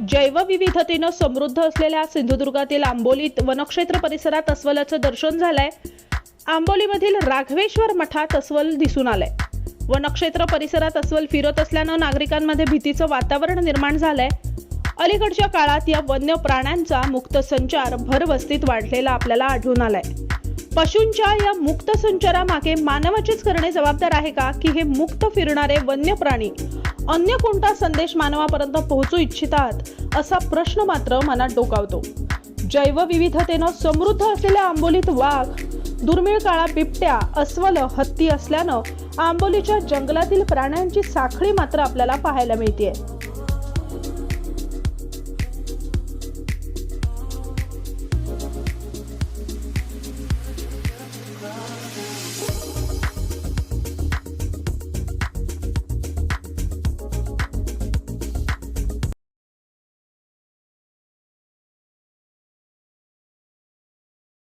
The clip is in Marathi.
जैवविविधतेनं समृद्ध असलेल्या सिंधुदुर्गातील आंबोलीत वनक्षेत्र परिसरात अस्वलाचं दर्शन झालंय. आंबोलीमधील राघवेश्वर मठात अस्वल दिसून आलंय. वनक्षेत्र परिसरात अस्वल फिरत असल्यानं नागरिकांमध्ये भीतीचं वातावरण निर्माण झालंय. अलीकडच्या काळात या वन्य प्राण्यांचा मुक्त संचार भरवस्तीत वाढलेला आपल्याला आढळून आलाय. पशूंच्या या मुक्त संचारामागे मानवाचेच करणे जबाबदार आहे का? की हे मुक्त फिरणारे वन्य प्राणी अन्य कोणता संदेश मानवापर्यंत पोहोचू इच्छितात? असा प्रश्न मात्र मनात डोकावतो. जैवविविधतेनं समृद्ध असलेल्या आंबोलीत वाघ दुर्मिळ काळा बिबट्या अस्वल हत्ती असल्यानं आंबोलीच्या जंगलातील प्राण्यांची साखळी मात्र आपल्याला पाहायला मिळते